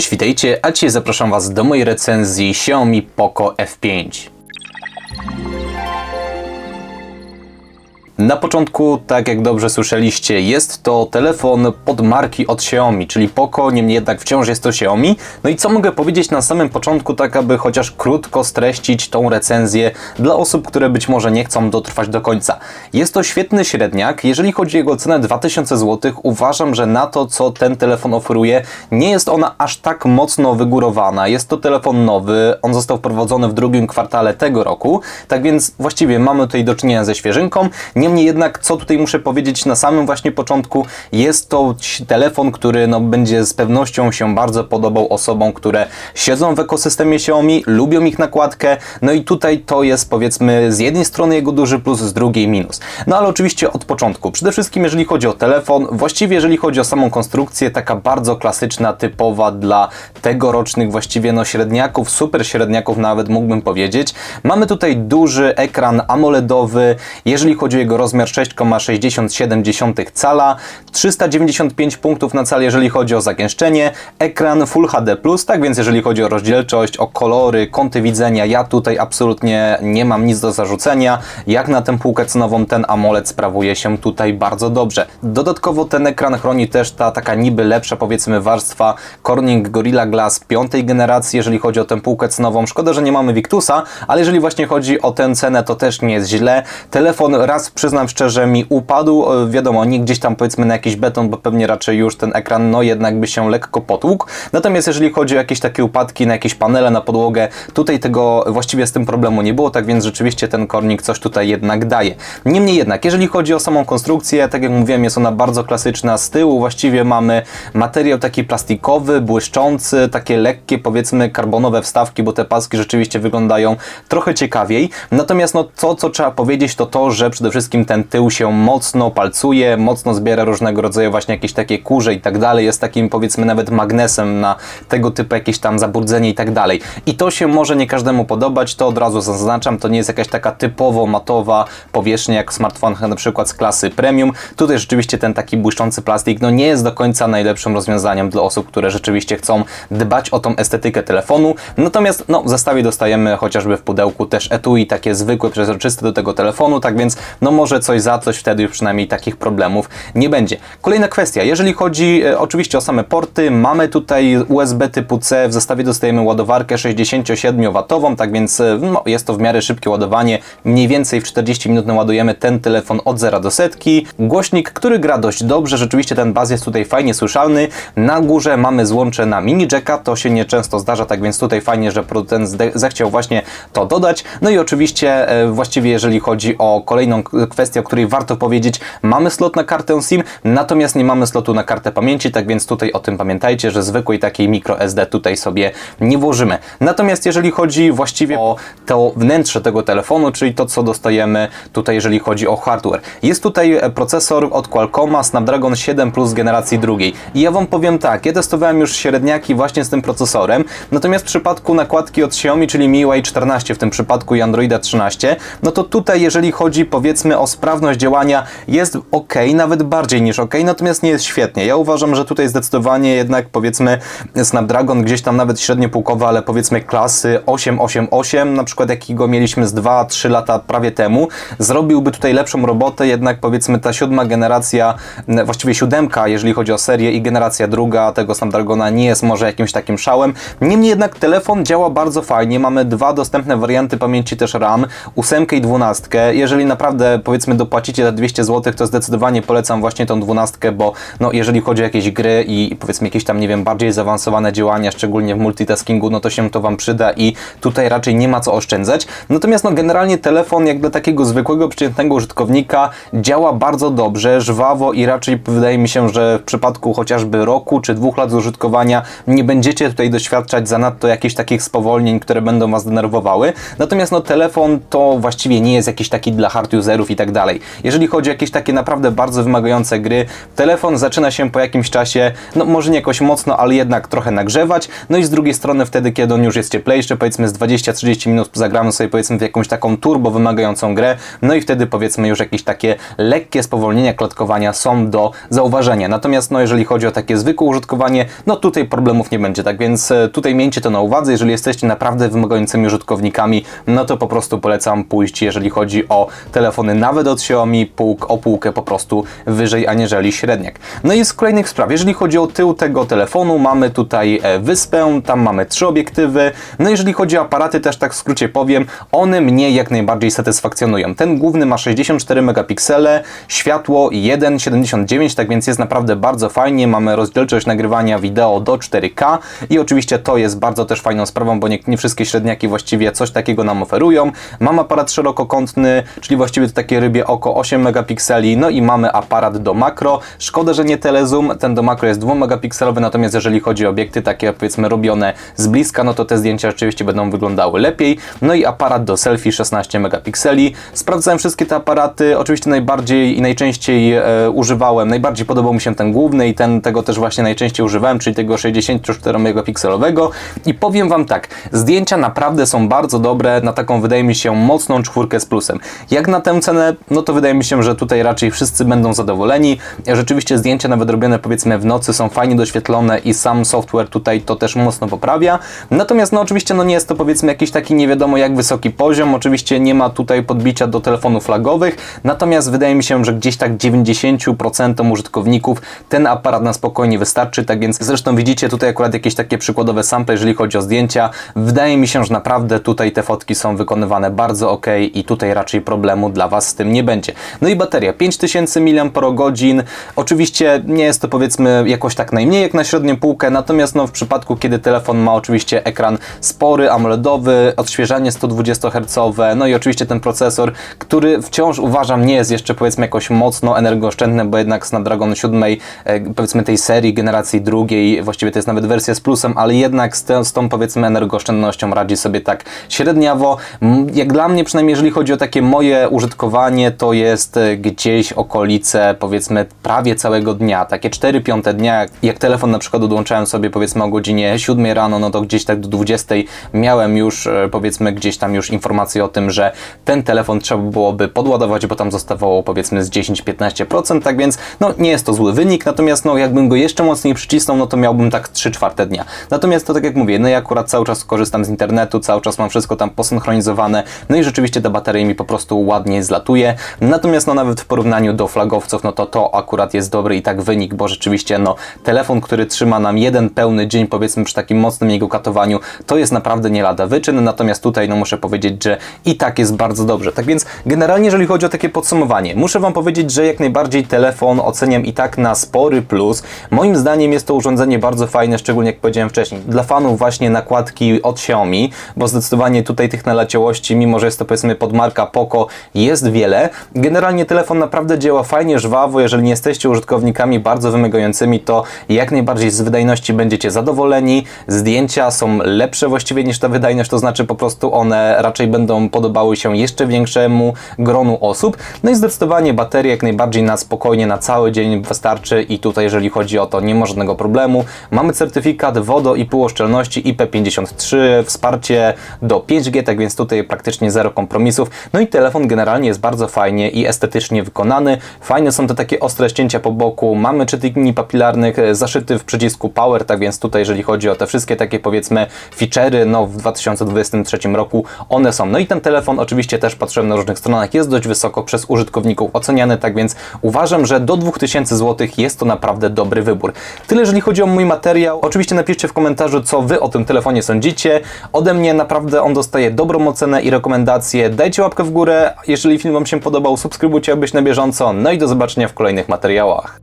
Cześć, witajcie, a dzisiaj zapraszam Was do mojej recenzji Xiaomi Poco F5. Na początku, tak jak dobrze słyszeliście, jest to telefon pod marki od Xiaomi, czyli Poco, niemniej jednak wciąż jest to Xiaomi. No i co mogę powiedzieć na samym początku, tak aby chociaż krótko streścić tą recenzję dla osób, które być może nie chcą dotrwać do końca. Jest to świetny średniak, jeżeli chodzi o jego cenę 2000 zł, uważam, że na to, co ten telefon oferuje, nie jest ona aż tak mocno wygórowana. Jest to telefon nowy, on został wprowadzony w drugim kwartale tego roku, tak więc właściwie mamy tutaj do czynienia ze świeżynką. Niemniej jednak, co tutaj muszę powiedzieć na samym właśnie początku, jest to telefon, który no, będzie z pewnością się bardzo podobał osobom, które siedzą w ekosystemie Xiaomi, lubią ich nakładkę, no i tutaj to jest powiedzmy z jednej strony jego duży plus, z drugiej minus. No ale oczywiście od początku. Przede wszystkim jeżeli chodzi o telefon, właściwie jeżeli chodzi o samą konstrukcję, taka bardzo klasyczna, typowa dla tegorocznych właściwie no średniaków, super średniaków nawet mógłbym powiedzieć. Mamy tutaj duży ekran AMOLEDowy, jeżeli chodzi o jego rozmiar 6,67 cala, 395 punktów na cal, jeżeli chodzi o zagęszczenie, ekran Full HD+, tak więc jeżeli chodzi o rozdzielczość, o kolory, kąty widzenia, ja tutaj absolutnie nie mam nic do zarzucenia. Jak na tę półkę cenową ten AMOLED sprawuje się tutaj bardzo dobrze. Dodatkowo ten ekran chroni też ta taka niby lepsza powiedzmy warstwa Corning Gorilla Glass piątej generacji, jeżeli chodzi o tę półkę cenową. Szkoda, że nie mamy Victusa, ale jeżeli właśnie chodzi o tę cenę, to też nie jest źle. Telefon raz przyznam szczerze mi upadł, e, wiadomo, nie gdzieś tam powiedzmy na jakiś beton, bo pewnie raczej już ten ekran no jednak by się lekko potłukł. Natomiast jeżeli chodzi o jakieś takie upadki na jakieś panele, na podłogę, tutaj tego właściwie z tym problemu nie było, tak więc rzeczywiście ten kornik coś tutaj jednak daje. Niemniej jednak, jeżeli chodzi o samą konstrukcję, tak jak mówiłem, jest ona bardzo klasyczna. Z tyłu właściwie mamy materiał taki plastikowy, błyszczący, takie lekkie powiedzmy karbonowe wstawki, bo te paski rzeczywiście wyglądają trochę ciekawiej. Natomiast no to, co trzeba powiedzieć, to to, że przede wszystkim ten tył się mocno palcuje, mocno zbiera różnego rodzaju właśnie jakieś takie kurze i tak dalej, jest takim powiedzmy nawet magnesem na tego typu jakieś tam zaburzenie i tak dalej. I to się może nie każdemu podobać, to od razu zaznaczam, to nie jest jakaś taka typowo matowa powierzchnia jak w smartfonach na przykład z klasy premium. Tutaj rzeczywiście ten taki błyszczący plastik no nie jest do końca najlepszym rozwiązaniem dla osób, które rzeczywiście chcą dbać o tą estetykę telefonu. Natomiast no, w zestawie dostajemy chociażby w pudełku też etui takie zwykłe, przezroczyste do tego telefonu, tak więc no może coś za coś wtedy już przynajmniej takich problemów nie będzie. Kolejna kwestia, jeżeli chodzi e, oczywiście o same porty, mamy tutaj USB typu C, w zestawie dostajemy ładowarkę 67W, tak więc e, no, jest to w miarę szybkie ładowanie, mniej więcej w 40 minut naładujemy ten telefon od zera do setki. Głośnik, który gra dość dobrze, rzeczywiście ten baz jest tutaj fajnie słyszalny. Na górze mamy złącze na mini jacka, to się nieczęsto zdarza, tak więc tutaj fajnie, że producent zechciał właśnie to dodać. No i oczywiście e, właściwie jeżeli chodzi o kolejną k- kwestię, o której warto powiedzieć, mamy slot na kartę SIM, natomiast nie mamy slotu na kartę pamięci, tak więc tutaj o tym pamiętajcie, że zwykłej takiej micro SD tutaj sobie nie włożymy. Natomiast jeżeli chodzi właściwie o to wnętrze tego telefonu, czyli to co dostajemy tutaj jeżeli chodzi o hardware. Jest tutaj e, procesor od Qualcomma Snapdragon 7 Plus generacji drugiej. I ja Wam powiem tak, ja testowałem już średniaki właśnie z tym procesorem, natomiast w przypadku nakładki od Xiaomi, czyli MIUI 14 w tym przypadku i Androida 13, no to tutaj jeżeli chodzi powiedzmy o sprawność działania jest ok, nawet bardziej niż ok, natomiast nie jest świetnie. Ja uważam, że tutaj zdecydowanie jednak powiedzmy Snapdragon gdzieś tam nawet średnio półkowy, ale powiedzmy klasy 888, na przykład jakiego mieliśmy z 2-3 lata prawie temu, zrobiłby tutaj lepszą robotę, jednak powiedzmy ta siódma generacja, m, właściwie siódemka, jeżeli chodzi o serię i generacja druga tego Snapdragona nie jest może jakimś takim szałem. Niemniej jednak telefon działa bardzo fajnie, mamy dwa dostępne warianty pamięci też RAM, 8 i 12. Jeżeli naprawdę powiedzmy dopłacicie te 200 zł, to zdecydowanie polecam właśnie tą 12, bo no jeżeli chodzi o jakieś gry i powiedzmy jakieś tam nie wiem bardziej zaawansowane działania, szczególnie w multitaskingu, no to się to Wam przyda i tutaj raczej nie ma co oszczędzać. Natomiast no generalnie telefon jak dla takiego zwykłego, przeciętnego użytkownika działa bardzo dobrze, żwawo i raczej wydaje mi się, że w przypadku chociażby roku czy dwóch lat użytkowania nie będziecie tutaj doświadczać zanadto jakichś takich spowolnień, które będą Was denerwowały. Natomiast no telefon to właściwie nie jest jakiś taki dla hard userów i tak dalej. Jeżeli chodzi o jakieś takie naprawdę bardzo wymagające gry, telefon zaczyna się po jakimś czasie, no może nie jakoś mocno, ale jednak trochę nagrzewać, no i z drugiej strony wtedy, kiedy on już jest cieplejszy, powiedzmy z 20-30 minut zagramy sobie powiedzmy w jakąś taką turbo wymagającą grę, no i wtedy powiedzmy już jakieś takie lekkie spowolnienia klatkowania są do zauważenia. Natomiast no jeżeli chodzi o takie zwykłe użytkowanie, no tutaj problemów nie będzie, tak więc e, tutaj miejcie to na uwadze, jeżeli jesteście naprawdę wymagającymi użytkownikami, no to po prostu polecam pójść, jeżeli chodzi o telefony nawet od Xiaomi, półk, o półkę po prostu wyżej aniżeli średniak. No i z kolejnych spraw, jeżeli chodzi o tył tego telefonu, mamy tutaj e, wyspę, tam mamy trzy obiektywy, no jeżeli chodzi o aparaty, też tak w skrócie powiem, one mnie jak najbardziej satysfakcjonują. Ten główny ma 64 megapiksele, światło 1,79, tak więc jest naprawdę bardzo fajnie, mamy rozdzielczość nagrywania wideo do 4K i oczywiście to jest bardzo też fajną sprawą, bo nie, nie wszystkie średniaki właściwie coś takiego nam oferują. Mam aparat szerokokątny, czyli właściwie to takie rybie oko 8 megapikseli, no i mamy aparat do makro. Szkoda, że nie telezoom, ten do makro jest 2 megapikselowy, natomiast jeżeli chodzi o obiekty takie powiedzmy robione z bliska, no to te zdjęcia rzeczywiście będą wyglądały lepiej. No i aparat do selfie 16 megapikseli. Sprawdzałem wszystkie te aparaty, oczywiście najbardziej i najczęściej e, używałem, najbardziej podobał mi się ten główny i ten tego też właśnie najczęściej używałem, czyli tego 64 megapikselowego i powiem Wam tak, zdjęcia naprawdę są bardzo dobre na taką wydaje mi się mocną czwórkę z plusem. Jak na tę cenę, no to wydaje mi się, że tutaj raczej wszyscy będą zadowoleni. Rzeczywiście zdjęcia nawet robione powiedzmy w nocy są fajnie doświetlone i sam software tutaj to też mocno poprawia. Natomiast no oczywiście no nie jest to powiedzmy jakiś taki nie wiadomo jak wysoki poziom, oczywiście nie ma tutaj podbicia do telefonów flagowych, natomiast wydaje mi się, że gdzieś tak 90% użytkowników ten aparat na spokojnie wystarczy, tak więc zresztą widzicie tutaj akurat jakieś takie przykładowe sample, jeżeli chodzi o zdjęcia. Wydaje mi się, że naprawdę tutaj te fotki są wykonywane bardzo ok i tutaj raczej problemu dla Was z tym nie będzie. No i bateria 5000 mAh. Oczywiście nie jest to powiedzmy jakoś tak najmniej jak na średnią półkę, natomiast no w przypadku kiedy telefon ma oczywiście ekran spory, AMOLEDowy, odświeżanie 120 Hz, no i oczywiście ten procesor, który wciąż uważam nie jest jeszcze powiedzmy jakoś mocno energooszczędny, bo jednak Snapdragon 7 e, powiedzmy tej serii generacji drugiej, właściwie to jest nawet wersja z plusem, ale jednak z, te, z tą powiedzmy energooszczędnością radzi sobie tak średniawo. Jak dla mnie przynajmniej jeżeli chodzi o takie moje użytkowanie, to jest e, gdzieś okolice powiedzmy prawie całego dnia, takie 4 piąte dnia, jak, jak telefon na przykład odłączałem sobie powiedzmy o godzinie 7 rano, no to gdzieś tak do 20 miałem już e, powiedzmy gdzieś tam już informację o tym, że ten telefon trzeba byłoby podładować, bo tam zostawało powiedzmy z 10-15%, tak więc no nie jest to zły wynik, natomiast no jakbym go jeszcze mocniej przycisnął, no to miałbym tak 3 czwarte dnia. Natomiast to tak jak mówię, no ja akurat cały czas korzystam z internetu, cały czas mam wszystko tam posynchronizowane, no i rzeczywiście ta bateria mi po prostu ładnie zlatuje. Natomiast no nawet w porównaniu do flagowców, no to to akurat jest dobry i tak wynik, bo rzeczywiście no telefon, który trzyma nam jeden pełny dzień, powiedzmy przy takim mocnym jego katowaniu, to jest naprawdę nie lada wyczyn, natomiast tutaj no muszę powiedzieć, że i tak jest bardzo dobrze. Tak więc generalnie jeżeli chodzi o takie podsumowanie, muszę Wam powiedzieć, że jak najbardziej telefon oceniam i tak na spory plus. Moim zdaniem jest to urządzenie bardzo fajne, szczególnie jak powiedziałem wcześniej, dla fanów właśnie nakładki od Xiaomi, bo zdecydowanie tutaj tych naleciałości, mimo że jest to powiedzmy podmarka Poco, jest wiele. Generalnie telefon naprawdę działa fajnie, żwawo, jeżeli nie jesteście użytkownikami bardzo wymagającymi, to jak najbardziej z wydajności będziecie zadowoleni. Zdjęcia są lepsze właściwie niż ta wydajność, to znaczy po prostu one raczej będą podobały się jeszcze większemu gronu osób. No i zdecydowanie bateria jak najbardziej na spokojnie, na cały dzień wystarczy i tutaj jeżeli chodzi o to nie ma żadnego problemu. Mamy certyfikat wodo i półoszczelności IP53, wsparcie do 5G, tak więc tutaj praktycznie zero kompromisów. No i telefon generalnie jest bardzo fajnie i estetycznie wykonany. Fajne są te takie ostre ścięcia po boku, mamy czytnik papilarnych e, zaszyty w przycisku Power, tak więc tutaj jeżeli chodzi o te wszystkie takie powiedzmy feature'y, no w 2023 roku one są. No i ten telefon oczywiście też patrzyłem na różnych stronach, jest dość wysoko przez użytkowników oceniany, tak więc uważam, że do 2000 zł jest to naprawdę dobry wybór. Tyle jeżeli chodzi o mój materiał. Oczywiście napiszcie w komentarzu, co Wy o tym telefonie sądzicie. Ode mnie naprawdę on dostaje dobrą ocenę i rekomendacje. Dajcie łapkę w górę, jeżeli film Wam się podobał, subskrybujcie, abyś na bieżąco. No i do zobaczenia w kolejnych materiałach.